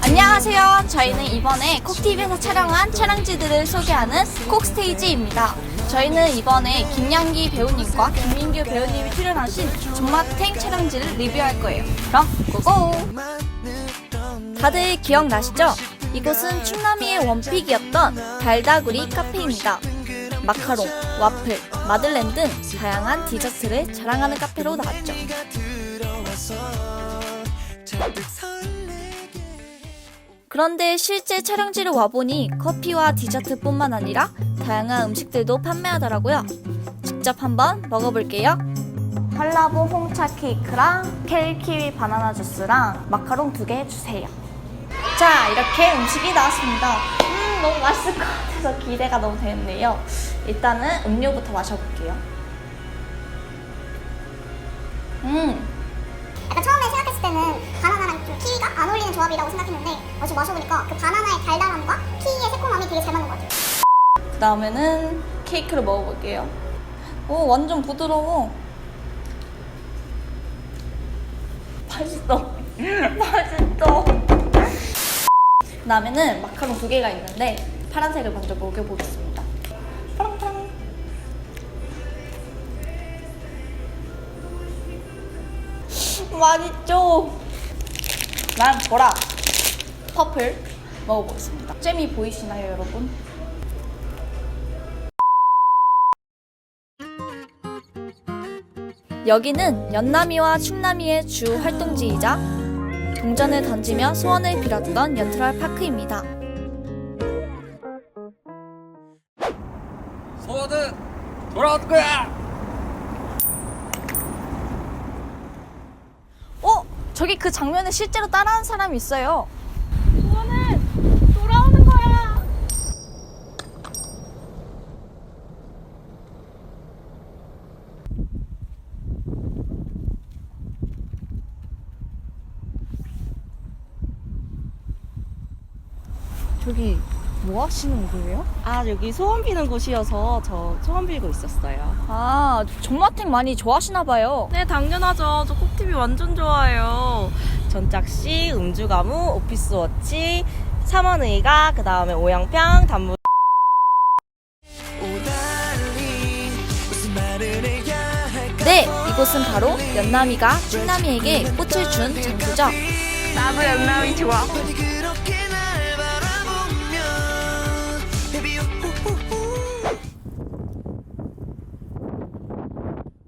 안녕하세요. 저희는 이번에 콕TV에서 촬영한 촬영지들을 소개하는 콕스테이지입니다. 저희는 이번에 김양기 배우님과 김민규 배우님이 출연하신 존맛탱 촬영지를 리뷰할 거예요. 그럼 고고! 다들 기억나시죠? 이곳은 충남이의 원픽이었던 달다구리 카페입니다. 마카롱, 와플, 마들렌 등 다양한 디저트를 자랑하는 카페로 나왔죠. 그런데 실제 촬영지를 와보니 커피와 디저트뿐만 아니라 다양한 음식들도 판매하더라고요. 직접 한번 먹어볼게요. 한라보 홍차 케이크랑 켈키위 바나나 주스랑 마카롱 두 개 주세요. 자, 이렇게 음식이 나왔습니다. 음, 너무 맛있을 것 같아서 기대가 너무 되는데요. 일단은 음료부터 마셔볼게요. 음, 어울리는 조합이라고 생각했는데 어, 지금 마셔보니까 그 바나나의 달달함과 키위의 새콤함이 되게 잘 맞는 것 같아요. 그 다음에는 케이크를 먹어볼게요. 오, 완전 부드러워. 맛있어. 맛있어. 그 다음에는 마카롱 두 개가 있는데 파란색을 먼저 먹여보겠습니다. 파랑파랑. 맛있죠? 난 보라 퍼플 먹어보겠습니다. 잼이 보이시나요, 여러분? 여기는 연남이와 충남이의 주 활동지이자 동전을 던지며 소원을 빌었던 연트럴 파크입니다. 소원은 돌아올 거야. 어? 저기 그 장면을 실제로 따라한 사람이 있어요. 저기 뭐 하시는 거예요? 아 여기 소원 비는 곳이어서 저 소원 빌고 있었어요. 아, 존맛탱 많이 좋아하시나 봐요. 네 당연하죠. 저 콕TV 완전 좋아해요. 전작시, 음주가무, 오피스워치, 삼원의가, 그 다음에 오양평, 단무. 네, 이곳은 바로 연남이가 충남이에게 꽃을 준 장소죠. 나도 연남이 좋아.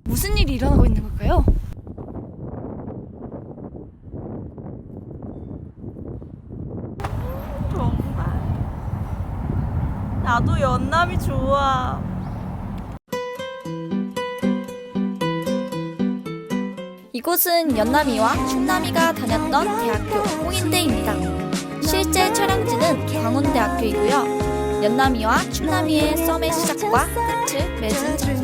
무슨 일이 일어나고 있는 걸까요? 정말. 나도 연남이 좋아. 이곳은 연남이와 충남이가 다녔던 대학교 홍인대입니다. 실제 촬영지는 광운대학교이고요. 연남이와 충남이의 썸의 시작과 끝을 맺은 장소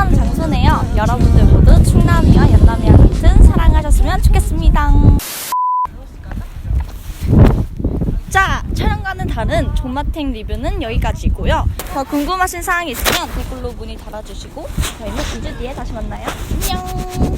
넘쳐나는 장소네요. 여러분들 모두 충남이와 연남이와 같은 사랑하셨으면 좋겠습니다. 자, 촬영과는 다른 존맛탱 리뷰는 여기까지고요. 더 궁금하신 사항이 있으면 댓글로 문의 달아주시고 저희는 2주 뒤에 다시 만나요. 안녕!